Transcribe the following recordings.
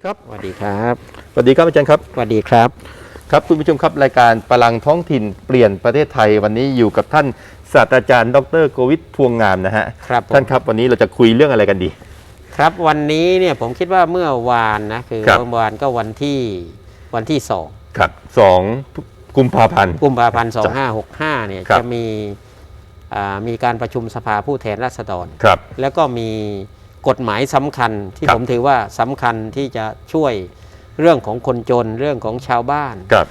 ดีครับ สวัสดีครับ สวัสดีครับอาจารย์ครับ สวัสดีครับ ครับคุณผู้ชมครับรายการพลังท้องถิ่นเปลี่ยนประเทศไทยวันนี้อยู่กับท่านศาสตราจารย์ ดรโกวิทพวงงามนะฮะ ครับผมท่านครับวันนี้เราจะคุยเรื่องอะไรกันดี ครับวันนี้เนี่ยผมคิดว่าเมื่อวานนะคือครับ เมื่อวานก็วันที่วันที่สองครับสองกุมภาพันธ์ กุมภาพันธ์สองห้าหกห้าเนี่ยครับ จะมีอ่ามีการประชุมสภาผู้แทนราษฎร ครับ แล้วก็มี กฎหมายสำคัญที่ครับผมถือว่าสำคัญที่จะช่วยเรื่องของคนจนเรื่องของชาวบ้านครับ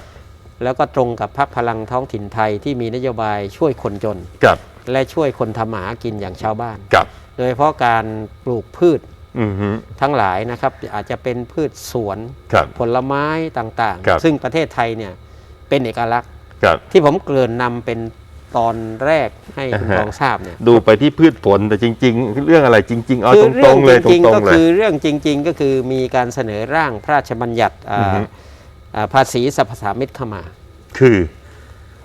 แล้วก็ตรงกับพรรคพลังท้องถิ่นไทยที่มีนโยบายช่วยคนจนกับและช่วยคนทำมาหากินอย่างชาวบ้านกับโดยเฉพาะการปลูกพืชอือฮึทั้งหลายนะครับอาจจะเป็นพืชสวนครับผลไม้ต่างครับๆซึ่งประเทศไทยเนี่ยเป็นเอกลักษณ์กับที่ผมเกริ่นนำเป็น ตอนแรกให้คุณอ่าฮะรองทราบเนี่ยดูไปที่พืชผลแต่จริง ๆ เรื่องอะไรจริง ๆ เอาคืตเรื่รงๆเลยตจริงรๆก็งๆเลยคือเรื่องจริง ๆ ก็คือมีการเสนอร่างพระราชบัญญัติอ่าอือฮึอ่าภาษีสรรพสามิตเข้ามา คือ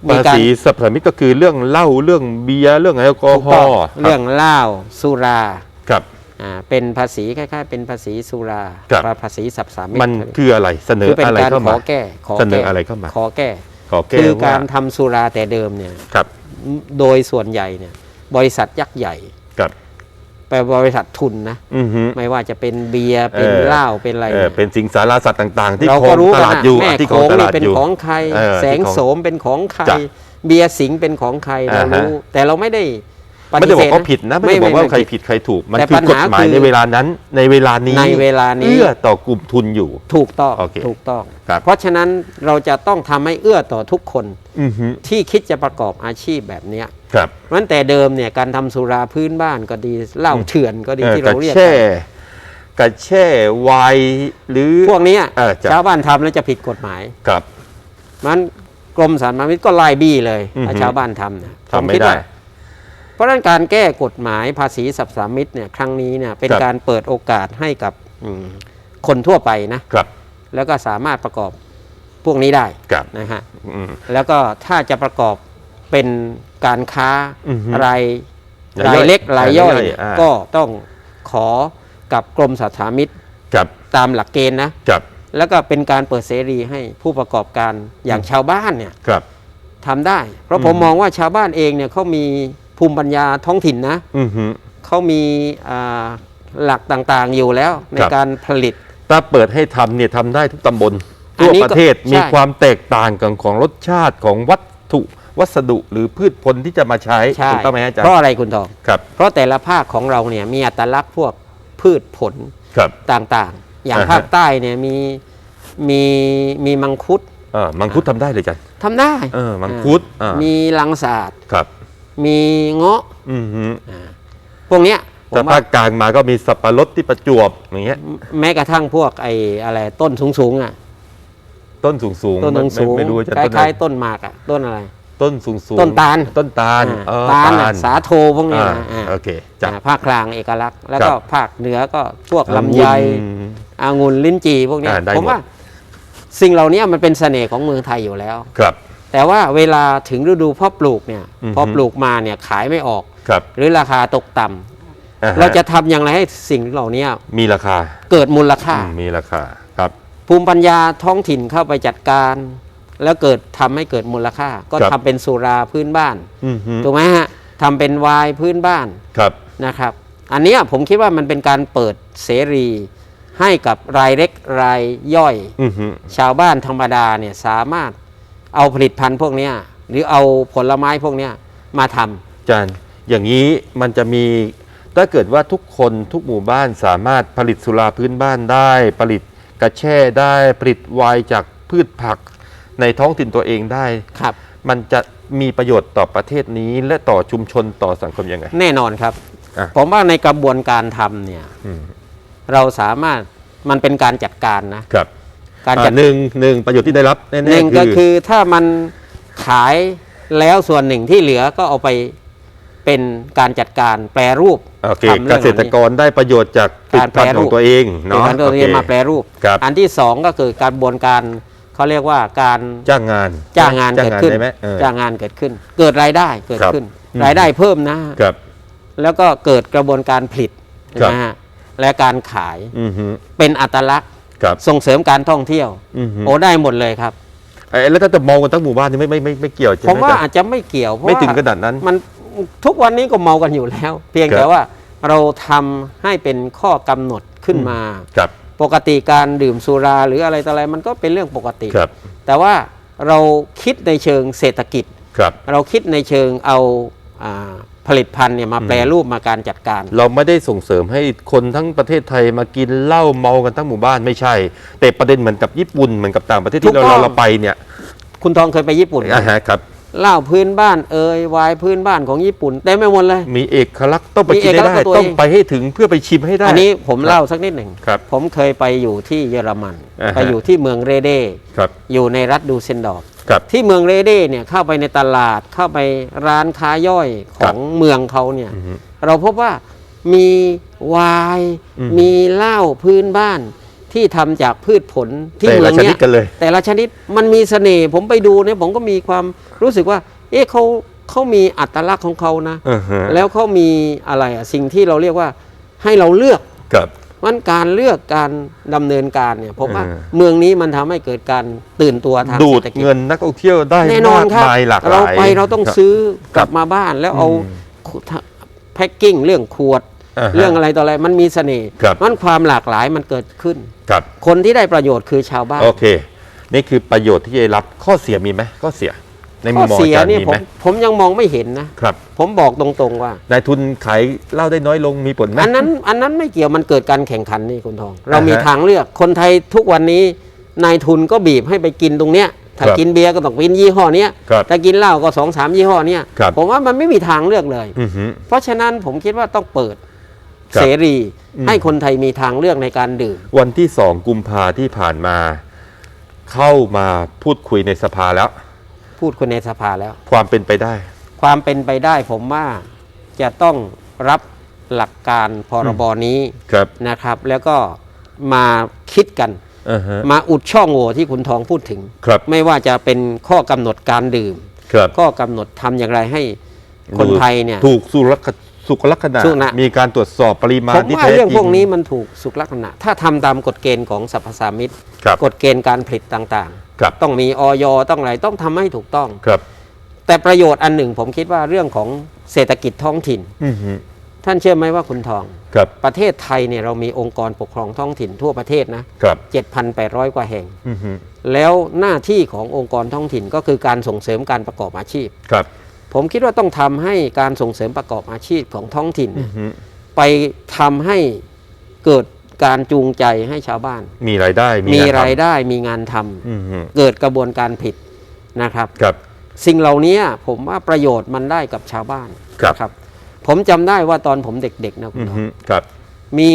มีภาการษีสรรพสามิตก็คือเรื่องเหล้าเรื่องเบียร์เรื่องแอลกอถูกฮต้อองล์เรื่องเหล้าสุราครับอ่าเป็นภาษีคล้ายๆ เป็นภาษีสุราครับภาษีสรรพสามิตมันคืออะไรเสนอคือเป็นอะไรการเข้าขมาอแก้ขอเสนอแก้อะไรเข้ามาขอแก้ ขอแก้คือว่าการทำสุราแต่เดิมเนี่ยครับโดยส่วนใหญ่เนี่ยบริษัทยักษ์ใหญ่ครับไปบริษัททุนนะ อือฮึ ไม่ว่าจะเป็นเบียร์เป็นเออเหล้าเป็นอะไรเออเนี่ยเป็นสิงสารสัตว์ต่าง ๆ ที่เราครก็องรู้ตกันลาดนะอยู่แม่ที่โขครองงตนี่ลาดเป็นอยู่ ของใคร เออแสงที่ของโสมเป็นของใคร จ้ะเบียร์สิงห์เป็นของใครเราอ่าฮะ รู้ แต่เราไม่ได้ป ไม่ฏิได้บเสอกธว่าผิดนะไม่ได้บอกว่าใครไม่ผิดใครถูก มันแต่คือปัญกฎหาหมายคือในเวลานั้นในเวลานี้ในเวลานี้เอื้อต่อกลุ่มทุนอยู่ ถูกต้องโอเคถูกต้องครับเพราะฉะนั้นเราจะต้องทำให้เอื้อต่อทุกคนอือฮึที่คิดจะประกอบอาชีพแบบเนี้ยครับเพราะฉะนั้นแต่เดิมเนี่ยการทำสุราพื้นบ้านก็ดีเหล้าเถื่อนก็ดีเออที่กระเราเรียกแช่กันกระแช่ไวน์หรือพวกเนี้ยเออจ้ะชาวบ้านทำแล้วจะผิดกฎหมายครับ มันกรมสรรพสามิตก็ไล่บี้เลยอือฮึถ้าชาวบ้านทำนะทำไม่ผคิได้ว่า เพราะฉะนั้นการแก้กฎหมายภาษีสรรพสามิตเนี่ยครั้งนี้เนี่ยเป็นครับ การเปิดโอกาสให้กับอืมคนทั่วไปนะครับ แล้วก็สามารถประกอบพวกนี้ได้ครับ นะฮะอืม แล้วก็ถ้าจะประกอบเป็นการค้าอือฮึรายรายย่อยรายเล็กรายย่อยรายย่อยอ่า ก็ต้องขอกับกรมสรรพสามิตครับตามหลักเกณฑ์นะ ครับแล้วก็เป็นการเปิดเสรีให้ผู้ประกอบการอย่างชาวบ้านเนี่ย ครับ ทำได้ เพราะผมอืมมองว่าชาวบ้านเองเนี่ยเขามี ภูมิปัญญาท้องถิ่นนะอือฮึเขามีอ่าหลักต่างๆอยู่แล้วในครับการผลิต ถ้าเปิดให้ทำเนี่ยทำได้ทุกตำบลอันทั่วนี้ปก็ระเทศใช่มีความแตกต่างกันของรสชาติของวัตถุวัสดุหรือพืชผลที่จะมาใช้ใช่ถูกต้องไหมฮะอาจารเพราะย์อะไรคุณทองครับ เพราะแต่ละภาคของเราเนี่ยมีอัตลักษณ์พวกพืชผลครับต่างๆ อย่างอ่าฮะภาคใต้เนี่ยมีมีมีมังคุดเออมังคุดทำได้เลยอาจารย์ทำได้เออมังคุดอ่ามีมีลังสาดครับ มีเงาะอือฮึพวกเนี้ยผแต่มภาว่าคกลางมาก็มีสับปะรดที่ประจวบอย่างเงี้ย แม้กระทั่งพวกไอ้อะไรต้นสูงๆอะต้นสูงสูงๆต้นไม่สูงไม่รู้อาจารคย์ต้นอะไรล้ายๆต้นหมากอะต้นอะไร ต้นสูงสูงต้นตาล ต้นตาลอ่าเออตาลน่ะสาโทพวกเนี้ยอ่านะอ่าโอเคจ้ะ อ่าภาคกลางเอกลักษณ์ แล้วครัก็บภาคเหนือก็พวกลำไย อืม องุ่นลิ้นจี่พวกเนี้ยอ่าได้ผมหมด ว่าสิ่งเหล่านี้มันเป็นเสน่ห์ของเมืองไทยอยู่แล้ว ครับ แต่ว่าเวลาถึงฤดูเพาะปลูกเนี่ยอือฮึ พอปลูกมาเนี่ยขายไม่ออก ครับหรือราคาตกต่ำอ่ฮเราจะทำอย่างไรให้สิ่งเหล่านี้มีราคาเกิดมูลค่า อืมมีราคาครับ ภูมิปัญญาท้องถิ่นเข้าไปจัดการ แล้วเกิดทำให้เกิดมูลค่า ก็ครับ ทำเป็นสุราพื้นบ้านอือฮึถูกไหมฮะทำเป็นไวน์พื้นบ้านครับ นะครับ อันเนี้ยผมคิดว่ามันเป็นการเปิดเสรีให้กับรายเล็กรายย่อย อือฮึชาวบ้านธรรมดาเนี่ยสามารถ เอาผลิตภัณฑ์พวกเนี้ยหรือเอาผลไม้พวกเนี้ยมาทำ อาจารย์อย่างนี้มันจะมีถ้าเกิดว่าทุกคนทุกหมู่บ้านสามารถผลิตสุราพื้นบ้านได้ ผลิตกระแช่ได้ผลิตไวน์จากพืชผักในท้องถิ่นตัวเองได้ ครับ มันจะมีประโยชน์ต่อประเทศนี้ และต่อชุมชนต่อสังคมยังไง แน่นอนครับ อะ ผมว่าในกระบวนการทำเนี่ย อืมเราสามารถมันเป็นการจัดการนะ ครับ การจัด อ่าหนึ่งหนึ่งประโยชน์ที่ได้รับแน่หนึ่งๆก็คือคือถ้ามันขายแล้วส่วนหนึ่งที่เหลือก็เอาไปเป็นการจัดการแปรรูปโอเคทำเกเรื่องษเหตรล่านี้กรได้ประโยชน์จากผลิตภัณฑ์ของตัวเองเป็นเนาะการตัวเรียนมาแปรรูป ครับ อันที่สองก็คือการบวนการเขาเรียกว่าการจ้างงานจ้างงานเกิดขึ้นได้ไหมเออ จ้างงานเกิดขึ้น เกิดรายได้เกิดครับขึ้น อืม รายได้เพิ่มนะ ครับ แล้วก็เกิดกระบวนการผลิตครับ นะฮะและการขายอือฮึเป็นอัตลักษณ์ ครับส่งเสริมการท่องเที่ยวอือฮึ โอ้ได้หมดเลยครับ ไอ้แล้วถ้าจะมองกันทั้งหมู่บ้านนี่ไม่ไม่ไม่ไม่เกี่ยวใช่ไหผมมว่าจ๊ะอาจจะไม่เกี่ยวเพราะไม่ถึงว่าขนาดนั้น มันทุกวันนี้ก็เมากันอยู่แล้ว เพียงครับแต่ว่าเราทำให้เป็นข้อกำหนดขึ้นมา ครับปกติการดื่มสุราหรืออะไรต่ออะไรมันก็เป็นเรื่องปกติ ครับแต่ว่าเราคิดในเชิงเศรษฐกิจ ครับ เราคิดในเชิงเอาอา ผลิตภัณฑ์เนี่ยมาแปรรูปมาการจัดการ เราไม่ได้ส่งเสริมให้คนทั้งประเทศไทยมากินเหล้าเมากันทั้งหมู่บ้านไม่ใช่ แต่ประเด็นเหมือนกับญี่ปุ่นเหมือนกับต่างประเทศถูที่กเราต้องเราเราไปเนี่ยคุณทองเคยไปญี่ปุ่นไหมอ่าฮะครับ เหล้าพื้นบ้านเอ่ยวายพื้นบ้านของญี่ปุ่นเต็มไปหมดเลย มีเอกลักษณ์ต้องไปมีกินเอกลัให้กษณ์ได้ของตัวต้องเองไปให้ถึงเพื่อไปชิมให้ได้ อันนี้ผมเล่าสักนิดหนึ่ง ครับผมเคยไปอยู่ที่เยอรมัน อ่าฮะ ไปอยู่ที่เมืองเรเด ครับ อยู่ในรัฐดูเซนดอร์ฟ ครับ ที่เมืองเรเดเนี่ยเข้าไปในตลาดเข้าไปร้านค้าย่อยขครัอบงเมืองเขาเนี่ย อือฮึ เราพบว่ามีไวายอืมมีเหล้าพื้นบ้านที่ทำจากพืชผลที่แต่เมืละองชนิเนี้ดยกันเลย แต่ละชนิดมันมีเสน่ห์ผมไปดูเนี่ยผมก็มีความรู้สึกว่า เอ๊ะเขาเขามีอัตลักษณ์ของเขานะอือฮะแล้วเขามีอะไรอะสิ่งที่เราเรียกว่าให้เราเลือก ครับ มันการเลือกการดำเนินการเนี่ยผมว่าเออเมืองนี้มันทำให้เกิดการตื่นตัวทางดูเศรดษฐกิจเงินนักท่องเที่ยวได้แน่นอนมากครับมายหลากหลายเราไปเราต้องครับซื้อกลับมาบ้านแล้วเอาอืมแพ็กกิ้งเรื่องขวดาฮะเรื่องอะไรต่ออะไรมันมีเสน่ห์ครับมันความหลากหลายมันเกิดขึ้นครับคนที่ได้ประโยชน์คือชาวบ้านโอเค นี่คือประโยชน์ที่จะได้รับข้อเสียมีไหมข้อเสีย ในมุข้มอมองเสียอาจารย์นี่มีผไหมมผมยังมองไม่เห็นนะ ครับ ผมบอกตรงๆว่า นายทุนขายเหล้าได้น้อยลงมีผลไหม อันนั้นอันนั้นไม่เกี่ยวมันเกิดการแข่งขันนี่คุณทอง เรามีอ่าฮะทางเลือกคนไทยทุกวันนี้นายทุนก็บีบให้ไปกินตรงเนี้ยถ้าครับกินเบียร์ก็ต้องกินยี่ห้อเนี้ยครับถ้ากินเหล้าก็สองสามยี่ห้อเนี้ยครับ ผมว่ามันไม่มีทางเลือกเลย อือฮึเพราะฉะนั้นผมคิดว่าต้องเปิดครับเสรี อืม ให้คนไทยมีทางเลือกในการดื่ม วันที่สองกุมภาที่ผ่านมา เข้ามาพูดคุยในสภาแล้ว พูดคนในสภาแล้ว ความเป็นไปได้ ความเป็นไปได้ผมว่าจะต้องรับหลักการพรบนี้ครับนะครับ แล้วก็มาคิดกันอ่าฮะมาอุดช่องโหว่ที่คุณทองพูดถึงครับไม่ว่าจะเป็นข้อกำหนดการดื่มครับข้อกำหนดทำอย่างไรให้คนไทยเนี่ยถูกสุรคสุขลักษณะสุขนะมีการตรวจสอบปริมาณผมที่ว่าแท้จเรื่องริพวกงนี้มันถูกสุขลักษณะ ถ้าทำตามกฎเกณฑ์ของสรรพสามิตครับกฎเกณฑ์การผลิตต่าง ครับๆต้องมีออยต้องอะไรต้องทำให้ถูกต้องครับ แต่ประโยชน์อันหนึ่งผมคิดว่าเรื่องของเศรษฐกิจท้องถิ่นอือฮึท่านเชื่อไหมว่าคุณทองครับประเทศไทยเนี่ยเรามีองค์กรปกครองท้องถิ่นทั่วประเทศนะครับ7,800 กว่าแห่งอือฮึแล้วหน้าที่ขององค์กรท้องถิ่นก็คือการส่งเสริมการประกอบอาชีพครับ ผมคิดว่าต้องทำให้การส่งเสริมประกอบอาชีพของท้องถิ่นอืเนี่ยอฮึไปทำให้เกิด การจูงใจให้ชาวบ้าน มีรายได้มีงนทำรายได้มีงานทำอือฮึเกิดกระบวนการผิดนะครับครับสิ่งเหล่านี้ผมว่าประโยชน์มันได้กับชาวบ้านครับนะครับผมจำได้ว่าตอนผมเด็กๆนะคุอืณอทอฮึงครับ มี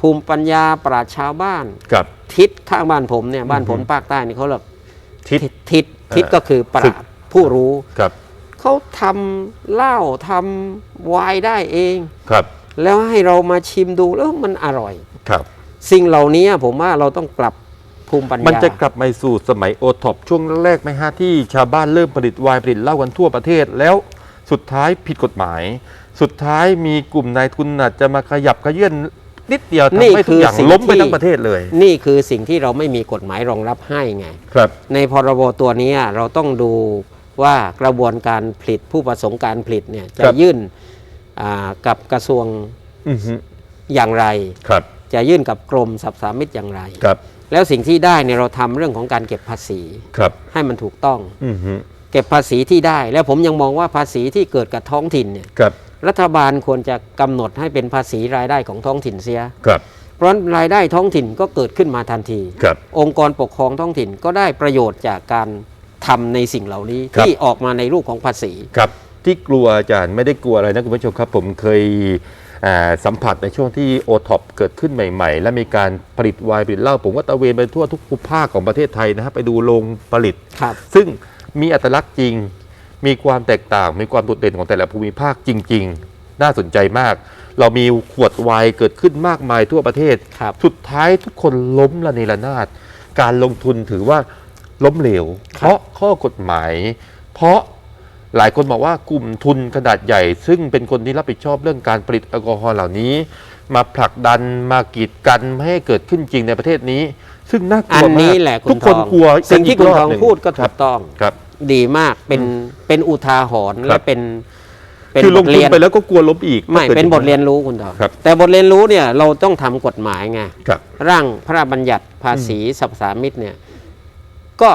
ภูมิปัญญาปราชญ์ชาวบ้านครับทิศข้างบ้านผมเนี่ยบ้านผมอือฮึภาคใต้นี่เขาเรียกทิศทิศทิศทิศเอ่อก็คือปฝึรากชญ์ผู้รู้ครับเขาทำเหล้าทำไวน์ได้เองครับ แล้วให้เรามาชิมดูแล้วมันอร่อย ครับ สิ่งเหล่านี้ผมว่าเราต้องปรับภูมิปัญญา มันจะกลับมาสู่สมัยโอท็อปช่วงแรกไหมฮะที่ชาวบ้านเริ่มผลิตไวน์ผลิตเหล้ากันทั่วประเทศแล้วสุดท้ายผิดกฎหมาย สุดท้ายมีกลุ่มนายทุนอาจจะมาขยับขยื่นนิดเดียวทำนี่ให้ทุคืกออย่างสิ่งล้มไปที่ทั้งประเทศเลย นี่คือสิ่งที่เราไม่มีกฎหมายรองรับให้ไงครับ ในพรบตัวนี้เราต้องดูว่ากระบวนการผลิตผู้ประสงค์การผลิตเนี่ยจะครับยื่นอ่า กับกระทรวงอือฮึอย่างไรครับจะยื่นกับกรมสรรพสามิตอย่างไรครับแล้วสิ่งที่ได้เนี่ยเราทำเรื่องของการเก็บภาษีครับให้มันถูกต้องอือฮึเก็บภาษีที่ได้ แล้วผมยังมองว่าภาษีที่เกิดกับท้องถิ่นเนี่ยครับรัฐบาลควรจะกำหนดให้เป็นภาษีรายได้ของท้องถิ่นเสียครับเพราะฉะนั้นรายได้ท้องถิ่นก็เกิดขึ้นมาทันทีครับองค์กรปกครองท้องถิ่นก็ได้ประโยชน์จากการทำในสิ่งเหล่านี้ครับที่ออกมาในรูปของภาษีครับ ที่กลัวอาจารย์ไม่ได้กลัวอะไรนะคุณผู้ชมครับ ผมเคยอ่าสัมผัสในช่วงที่โอท็อปเกิดขึ้นใหม่ ๆ และมีการผลิตไวน์ผลิตเหล้าผมก็ตระเวนไปทั่วทุกภูมิภาคของประเทศไทยนะครับไปดูโรงผลิตครับซึ่งมีอัตลักษณ์จริง มีความแตกต่างมีความโดดเด่นของแต่ละภูมิภาคจริง ๆ น่าสนใจมาก เรามีขวดไวน์เกิดขึ้นมากมายทั่วประเทศครับสุดท้ายทุกคนล้มละเนระนาดการลงทุนถือว่าล้มเหลว เพราะข้อกฎหมาย เพราะ หลายคนบอกว่ากลุ่มทุนขนาดใหญ่ ซึ่งเป็นคนที่รับผิดชอบเรื่องการผลิตแอลกอฮอล์เหล่านี้ มาผลักดันมากีดกันไม่ให้เกิดขึ้นจริงในประเทศนี้ ซึ่งน่ากอัลันวมานี้กแหละคุทุณกทคอนงกลัวสิ่งที่อีคุณรบทองหนึ่พูดก็คถูรับกต้องครับ ดีมากเป็นเป็นอุทาหรณ์ครัและบเป็นเป็นคือลบงททุนเรียนไปแล้วก็กลัวล้มอีก ไม่ถ้ากิดเป็นบทเรียนรู้คุณทองครับแต่บทเรียนรู้เนี่ยเราต้องทำกฎหมายไงครับร่างพระราชบัญญัติภาษีสรรพสามิตเนี่ยก็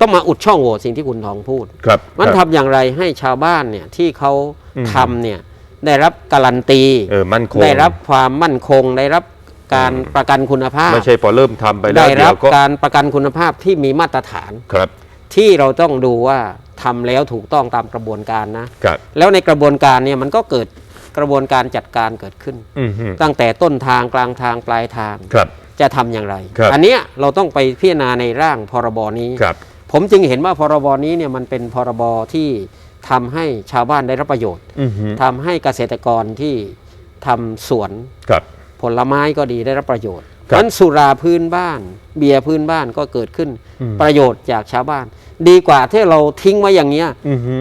ต้องมาอุดช่องโหว่สิ่งที่คุณทองพูดครับมันครับ ทำอย่างไรให้ชาวบ้านเนี่ยที่เขาอืม ทำเนี่ยได้รับการันตี เออมั่นคง ได้รับความมั่นคง ได้รับการประกันคุณภาพ ไม่ใช่พอเริ่มทำไปแล้วได้เดี๋รัยบวก็การประกันคุณภาพที่มีมาตรฐาน ครับที่เราต้องดูว่าทำแล้วถูกต้องตามกระบวนการนะ ครับแล้วในกระบวนการเนี่ยมันก็เกิดกระบวนการจัดการเกิดขึ้น อืมฮึตั้งแต่ต้นทางกลางทางปลายทาง ครับ จะทำอย่างไร ครับอันเนี้ยเราต้องไปพิจารณาในร่างพรบนี้ ครับ ผมจึงเห็นว่าพรบนี้เนี่ยมันเป็นพรบที่ทำให้ชาวบ้านได้รับประโยชน์อืมฮึทำให้เกษตรกรที่ทำสวนครับผลไม้ก็ดีได้รับประโยชน์ครับนั้นสุราพื้นบ้าน เบียร์พื้นบ้านก็เกิดขึ้นอืมประโยชน์จากชาวบ้าน ดีกว่าที่เราทิ้งไว้อย่างเนี้ยอืมฮึ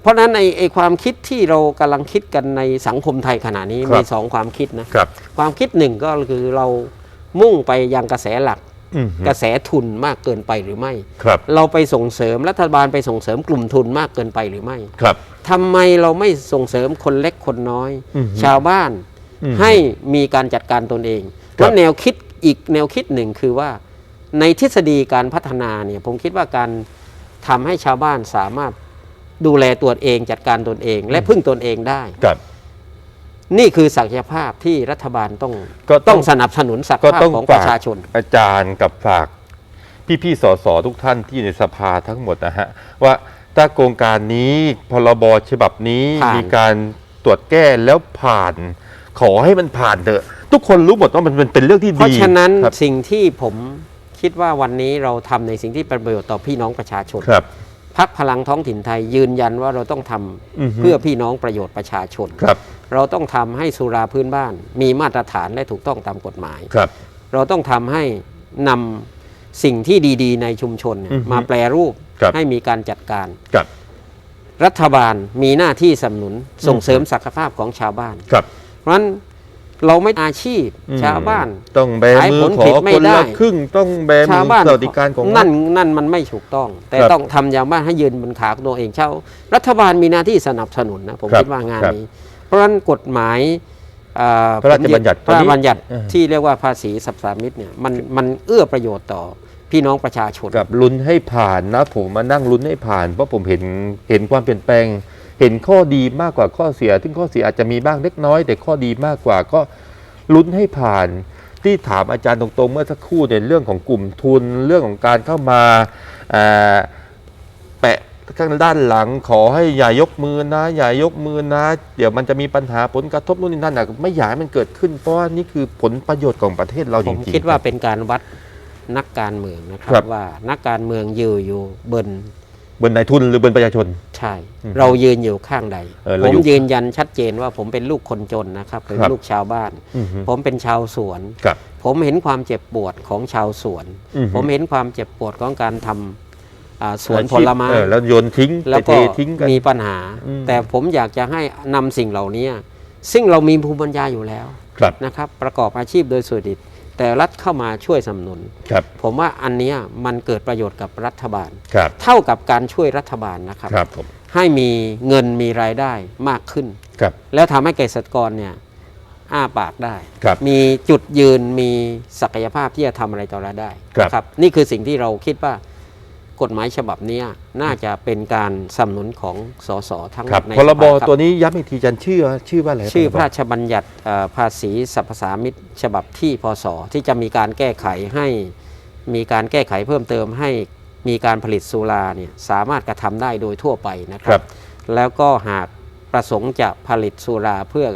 เพราะฉะนั้นไอ้ไอ้ความคิดที่เรากำลังคิดกันในสังคมไทยขณะนี้ครับมีสองความคิดนะครับความคิดหนึ่งก็คือเรามุ่งไปยังกระแสหลักอืมฮึ กระแสทุนมากเกินไปหรือไม่ครับ เราไปส่งเสริมรัฐบาลไปส่งเสริมกลุ่มทุนมากเกินไปหรือไม่ครับทำไมเราไม่ส่งเสริมคนเล็กคนน้อยอืมชาวบ้านอืมให้มีการจัดการตนเองครับแล้วแนวคิดอีกแนวคิดหนึ่งคือว่า ในทฤษฎีการพัฒนาเนี่ยผมคิดว่าการทำให้ชาวบ้านสามารถดูแลตัวเองจัดการตนเอง และพึ่งตนเองได้ครับ นี่คือศักยภาพที่รัฐบาลต้องก็ต้ต้อองงสนับสนุนศักยก็ภาพต้องของปฝากระชาชนอาจารย์กับฝาก พี่ๆสสทุกท่านที่อยู่ในสภาทั้งหมดนะฮะ ว่าถ้าโครงการนี้พรบฉบับนี้ผ่าน มีการตรวจแก้แล้วผ่าน ขอให้มันผ่านเถอะ ทุกคนรู้หมดว่ามันมันเป็นเรื่องที่ดีเพราะฉะนั้นครับสิ่งที่ผมคิดว่าวันนี้เราทำในสิ่งที่เป็นประโยชน์ต่อพี่น้องประชาชน ครับ พักพลังท้องถิ่นไทยยืนยันว่าเราต้องทำอือฮึ เพื่อพี่น้องประโยชน์ประชาชน ครับ เราต้องทำให้สุราพื้นบ้าน มีมาตรฐานและถูกต้องตามกฎหมายครับ เราต้องทำให้นำสิ่งที่ดี ๆ ในชุมชนเนี่ยอือฮึมาแปลรูปครับให้มีการจัดการครับ รัฐบาลมีหน้าที่สนับสนุนส่งอืมเสริมศักยภาพของชาวบ้านครับ เพราะฉะนั้นเราไม่อาชีพอืมชาวบ้าน ต้องแบขายมืผอลขอผิดไม่คนได้ละครึ่งต้องแบมืชาวอบ้านสวัสดิการของรันั่ฐนนั่นมันไม่ถูกต้อง แต่ครับต้องทำอย่างบ้านให้ยืนบนขาของตัวเองเช่ารัฐบาลมีหน้าที่สนับสนุนนะผมครับคิดว่างานครับนี้เพ ราะฉะนั้นกฎหมายอ่าพระราชบัญญัติพระราชบัญญัติเออที่เรียกว่าภาษีสรรพสามิตเนี่ยมันมันเอื้อประโยชน์ต่อพี่น้องประชาชนกับลุ้นให้ผ่านนะผมมานั่งลุ้นให้ผ่าน เพราะผมเห็นเห็นความเปลี่ยนแปลง เห็นข้อดีมากกว่าข้อเสีย ซึ่งข้อเสียอาจจะมีบ้างเล็กน้อย แต่ข้อดีมากกว่าก็ลุ้นให้ผ่านที่ถามอาจารย์ตรงๆ เมื่อสักครู่ในเรื่องของกลุ่มทุนเรื่องของการเข้ามาอ่าแปะ ข้างด้านหลังขอให้อย่ายกมือนะอย่ายกมือนะ เดี๋ยวมันจะมีปัญหาผลกระทบนู่นนี่นั่นนะไม่อยากให้มันเกิดขึ้น เพราะว่านี่คือผลประโยชน์ของประเทศเราจผริมงๆคิดว่ารับ เป็นการวัดนักการเมืองนะครัครับ บว่านักการเมืองยืนอยู่บนบนนายทุนหรือบนประชาชน ใช่อืมเรายืนอยู่ข้างใด เออเราผมอยู่ยืนยันชัดเจนว่าผมเป็นลูกคนจนนะครับเป็นครับ ลูกชาวบ้าน อือฮึผมเป็นชาวสวน ครับ ผมเห็นความเจ็บปวดของชาวสวน อือฮึผมเห็นความเจ็บปวดของการทำอ่า สวนอาผชีพลไม้เออแล้วโยนทิ้งแล้วไปเทก็ทิ้งกันมีปัญหาอืมแต่ผมอยากจะให้นำสิ่งเหล่านี้ ซึ่งเรามีภูมิปัญญาอยู่แล้วครับนะครับ ประกอบอาชีพโดยสุจริตแต่รัฐเข้ามาช่วยสนับสนุนครับผมว่าอันเนี้ยมันเกิดประโยชน์กับรัฐบาลครับเท่ากับการช่วยรัฐบาลนะครับครับผมให้มีเงินมีรายได้มากขึ้นครับแล้วทำให้เกษตรกรเนี่ยอ้าปากได้ครับมีจุดยืนมีศักยภาพที่จะทำอะไรต่ออะไรได้ครับนะนี่คือสิ่งที่เราคิดว่า กฎหมายฉบับเนี้ยน่าจะเป็นการสนับสนุนของสสทั้งครับในพรบสภาคตัวนี้ย้ำอีกทีจันชื่อชื่อว่าอะไรชื่อพพระรราบชบัญญัติเอ่อภาษีสรรพสามิตฉบับที่พศที่จะมีการแก้ไขให้มีการแก้ไขเพิ่มเติมให้มีการผลิตสุราเนี่ยสามารถกระทำได้โดยทั่วไปนะคครัรับบแล้วก็หากประสงค์จะผลิตสุราเพื่อ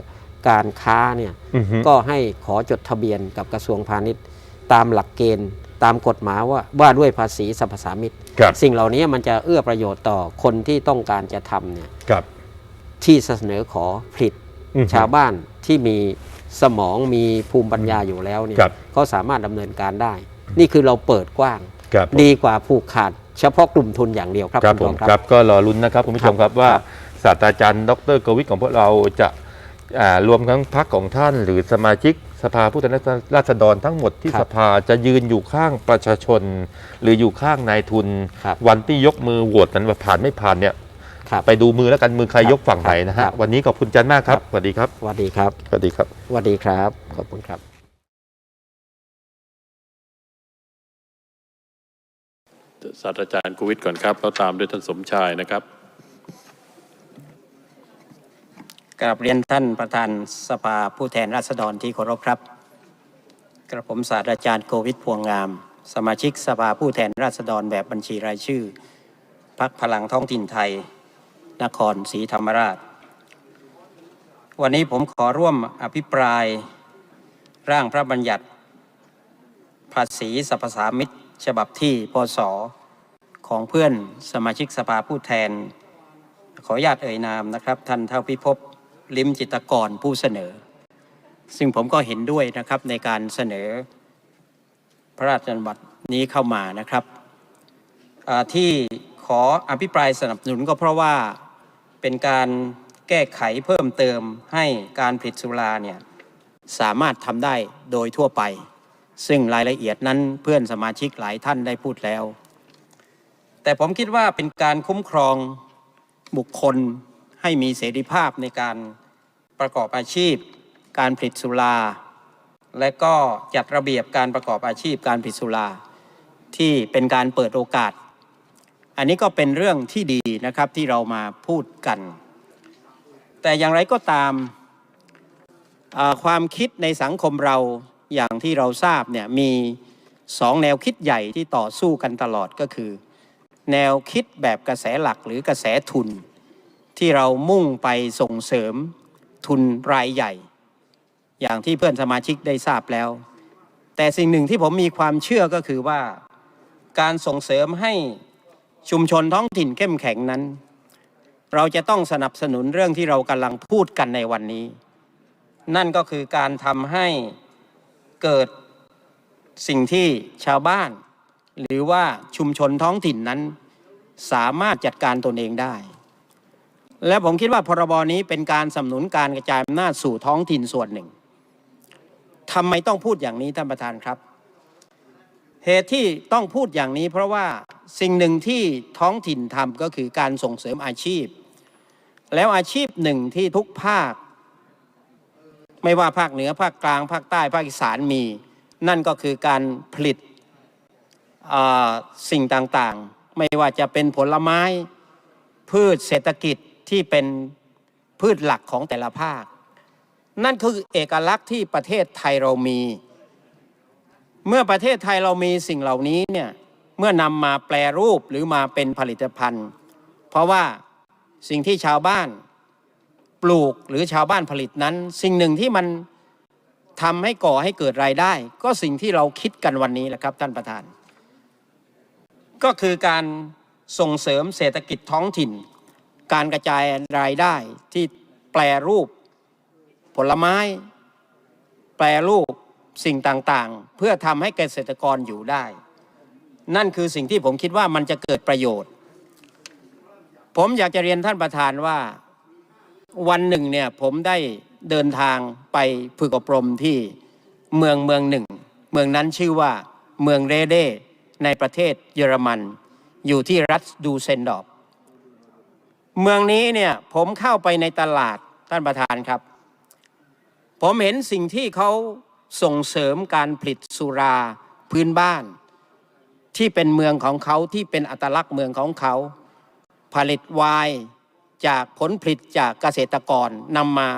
การค้าเนี่ยอือฮึก็ให้ขอจดทะเบียนกับกระทรวงพาณิชย์ ตามหลักเกณฑ์ ตามกฎหมายว่าว่าด้วยภาษีสรรพสามิตครับสิ่งเหล่านี้มันจะเอื้อประโยชน์ต่อคนที่ต้องการจะทำเนี่ยครับที่เสนอขอผลิตอือฮึชาวบ้านที่มีสมองมีภูมิปัญญาอยู่แล้วเนี่ยครับก็สามารถดำเนินการได้ นี่คือเราเปิดกว้างครับผมดีกว่าผูกขาดเฉพาะกลุ่มทุนอย่างเดียวครับครับณผทมองครับ ก็รอลุ้นนะครับคุณผู้ชมครับว่าครับศาสตราจารย์ ดรกวิทย์ของพวกเราจะอ่ารวมทั้งพักของท่าน หรือสมาชิก สภาผู้แทนราษฎรทั้งหมดที่ครับสภาจะยืนอยู่ข้างประชาชน หรืออยู่ข้างนายทุนครับวันที่ยกมือโหวตนั้นว่าผ่านไม่ผ่านเนี่ยครับไปดูมือแล้วกันมือใครครับยกฝั่งไหนนะครัฮะบวันนี้ขอบคุณจันมากครับสวัสดีครับสวัสดีครับสวัสดีครับสวัสดีครับขอบคุณครับ ศาสตราจารย์โควิดก่อนครับแล้วตามด้วยท่านสมชายนะครับ กราบเรียนท่านประธานสภาผู้แทนราษฎรที่เคารพครับ กระผมศาสตราจารย์โควิดพวงงาม สมาชิกสภาผู้แทนราษฎรแบบบัญชีรายชื่อพักพลังท้องถิ่นไทย นครศรีธรรมราช วันนี้ผมขอร่วมอภิปราย ร่างพระบัญญัติ ภาษีสรรพสามิตฉบับที่พศของเพื่อนสมาชิกสภาผู้แทน ขออนุญาตเอ่ยนามนะครับ ท่านเท่าพิภพ ลิมจิตกรผู้เสนอ ซึ่งผมก็เห็นด้วยนะครับในการเสนอพระราชบัญญัตินี้เข้ามานะครับที่ขออภิปรายสนับสนุนก็เพราะว่าเป็นการแก้ไขเพิ่มเติมให้การผลิตสุราเนี่ยสามารถทำได้โดยทั่วไป ซึ่งรายละเอียดนั้นเพื่อนสมาชิกหลายท่านได้พูดแล้ว แต่ผมคิดว่าเป็นการคุ้มครองบุคคล ให้มีเสรีภาพในการประกอบอาชีพ การผลิตสุรา และก็จัดระเบียบการประกอบอาชีพการผลิตสุรา ที่เป็นการเปิดโอกาส อันนี้ก็เป็นเรื่องที่ดีนะครับที่เรามาพูดกัน แต่อย่างไรก็ตามความคิดในสังคมเราอย่างที่เราทราบเนี่ยมีสองแนวคิดใหญ่ที่ต่อสู้กันตลอดก็คือ แนวคิดแบบกระแสหลักหรือกระแสทุน ที่เรามุ่งไปส่งเสริมทุนรายใหญ่ อย่างที่เพื่อนสมาชิกได้ทราบแล้ว แต่สิ่งหนึ่งที่ผมมีความเชื่อก็คือว่า การส่งเสริมให้ชุมชนท้องถิ่นเข้มแข็งนั้น เราจะต้องสนับสนุนเรื่องที่เรากำลังพูดกันในวันนี้ นั่นก็คือการทำให้เกิดสิ่งที่ชาวบ้าน หรือว่าชุมชนท้องถิ่นนั้น สามารถจัดการตนเองได้ และผมคิดว่าพรบนี้เป็นการสนับสนุนการกระจายอำนาจสู่ท้องถิ่นส่วนหนึ่งทำไมต้องพูดอย่างนี้ท่านประธานครับ เหตุที่ต้องพูดอย่างนี้เพราะว่าสิ่งหนึ่งที่ท้องถิ่นทำก็คือการส่งเสริมอาชีพ แล้วอาชีพหนึ่งที่ทุกภาค ไม่ว่าภาคเหนือภาคกลาง ภาคใต้ภาคอีสานมี นั่นก็คือการผลิตสิ่งต่างๆ ไม่ว่าจะเป็นผลไม้พืชเศรษฐกิจ ที่เป็นพืชหลักของแต่ละภาค นั่นคือเอกลักษณ์ที่ประเทศไทยเรามี เมื่อประเทศไทยเรามีสิ่งเหล่านี้เนี่ยเมื่อนำมาแปลรูปหรือมาเป็นผลิตภัณฑ์ เพราะว่าสิ่งที่ชาวบ้านปลูกหรือชาวบ้านผลิตนั้น สิ่งหนึ่งที่มันทำให้ก่อให้เกิดรายได้ ก็สิ่งที่เราคิดกันวันนี้แหละครับท่านประธาน ก็คือการส่งเสริมเศรษฐกิจท้องถิ่น การกระจายรายได้ที่แปลรูปผลไม้ แปลรูปสิ่งต่างๆ เพื่อทำให้เกษตรกรอยู่ได้ นั่นคือสิ่งที่ผมคิดว่ามันจะเกิดประโยชน์ ผมอยากจะเรียนท่านประธานว่าวันหนึ่งเนี่ยผมได้เดินทางไปฝึกอบรมที่เมืองเมืองหนึ่ง เมืองนั้นชื่อว่าเมืองเรเดในประเทศเยอรมัน อยู่ที่รัฐดูเซนดอร์ เมืองนี้เนี่ยผมเข้าไปในตลาดท่านประธานครับ ผมเห็นสิ่งที่เขาส่งเสริมการผลิตสุราพื้นบ้าน ที่เป็นเมืองของเขาที่เป็นอัตลักษณ์เมืองของเขา ผลิตไวน์จากผลผลิตจากเกษตรกรนำมา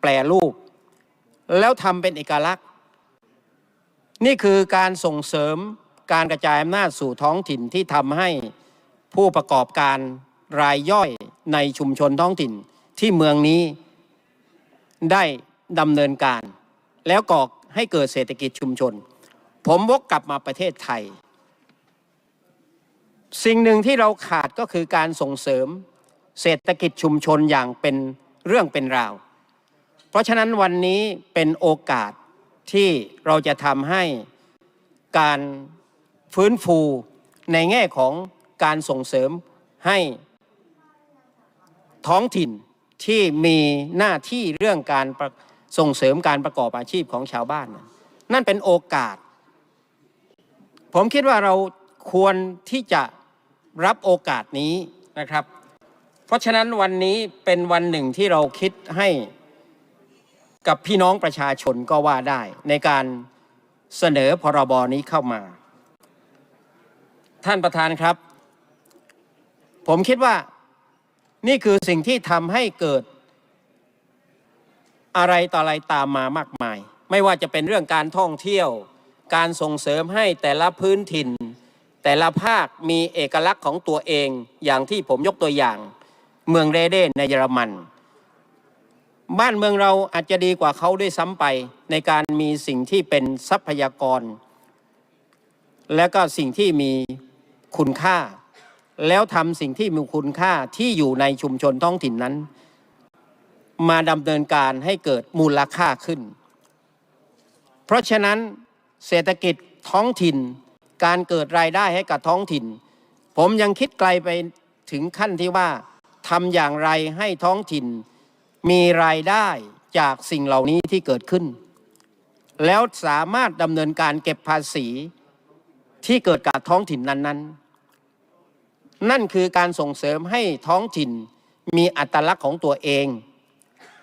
แปรรูป แล้วทำเป็นเอกลักษณ์ นี่คือการส่งเสริมการกระจายอำนาจสู่ท้องถิ่นที่ทำให้ผู้ประกอบการรายย่อย ในชุมชนท้องถิ่นที่เมืองนี้ได้ดำเนินการ แล้วก่อให้เกิดเศรษฐกิจชุมชน ผมวกกลับมาประเทศไทย สิ่งหนึ่งที่เราขาดก็คือการส่งเสริมเศรษฐกิจชุมชนอย่างเป็นเรื่องเป็นราว เพราะฉะนั้นวันนี้เป็นโอกาสที่เราจะทำให้การฟื้นฟูในแง่ของการส่งเสริมให้ ท้องถิ่นที่มีหน้าที่เรื่องการรส่งเสริมการประกอบอาชีพของชาวบ้าน นั่นเป็นโอกาส ผมคิดว่าเราควรที่จะรับโอกาสนี้นะครับ เพราะฉะนั้นวันนี้เป็นวันหนึ่งที่เราคิดให้กับพี่น้องประชาชนก็ว่าได้ในการเสนอพรบนี้เข้ามา ท่านประธานครับ ผมคิดว่า นี่คือสิ่งที่ทำให้เกิดอะไรต่ออะไรตามมามากมาย ไม่ว่าจะเป็นเรื่องการท่องเที่ยว การส่งเสริมให้แต่ละพื้นถิ่น แต่ละภาคมีเอกลักษณ์ของตัวเองอย่างที่ผมยกตัวอย่าง เมืองเรเดนในเยอรมัน บ้านเมืองเราอาจจะดีกว่าเขาด้วยซ้ำไปในการมีสิ่งที่เป็นทรัพยากร และก็สิ่งที่มีคุณค่า แล้วทำสิ่งที่มีคุณค่าที่อยู่ในชุมชนท้องถิ่นนั้น มาดำเนินการให้เกิดมูลค่าขึ้น เพราะฉะนั้นเศรษฐกิจท้องถิ่น การเกิดรายได้ให้กับท้องถิ่น ผมยังคิดไกลไปถึงขั้นที่ว่าทำอย่างไรให้ท้องถิ่น มีรายได้จากสิ่งเหล่านี้ที่เกิดขึ้น แล้วสามารถดำเนินการเก็บภาษีที่เกิดกับท้องถิ่นนั้นๆ นั่นคือการส่งเสริมให้ท้องถิ่นมีอัตลักษณ์ของตัวเอง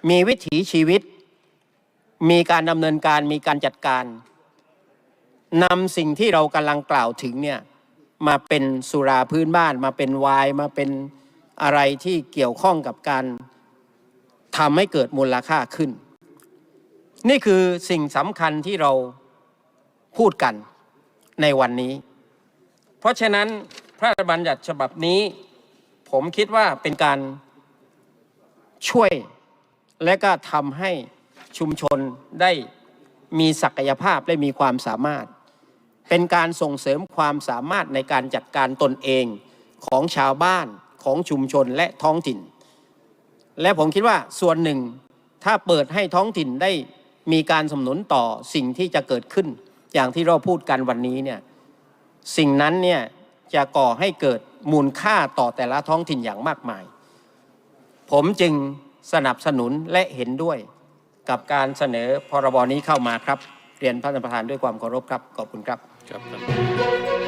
มีวิถีชีวิต มีการดำเนินการมีการจัดการนำสิ่งที่เรากำลังกล่าวถึงเนี่ยมาเป็นสุราพื้นบ้าน มาเป็นวน์มาเป็นอะไรที่เกี่ยวข้องกับการทำให้เกิดมูลค่าขึ้น นี่คือสิ่งสำคัญที่เราพูดกันในวันนี้ เพราะฉะนั้น พระราชบัญญัติฉบับนี้ ผมคิดว่าเป็นการช่วยและก็ทำให้ชุมชนได้มีศักยภาพและมีความสามารถ เป็นการส่งเสริมความสามารถในการจัดการตนเองของชาวบ้านของชุมชนและท้องถิ่น และผมคิดว่าส่วนหนึ่งถ้าเปิดให้ท้องถิ่นได้มีการสนับสนุนต่อสิ่งที่จะเกิดขึ้น อย่างที่เราพูดกันวันนี้เนี่ยสิ่งนั้นเนี่ย จะก่อให้เกิดมูลค่าต่อแต่ละท้องถิ่นอย่างมากมาย ผมจึงสนับสนุนและเห็นด้วยกับการเสนอพรบนี้เข้ามาครับ เรียนพระประธานด้วยความเคารพครับ ขอบคุณครับ ครับ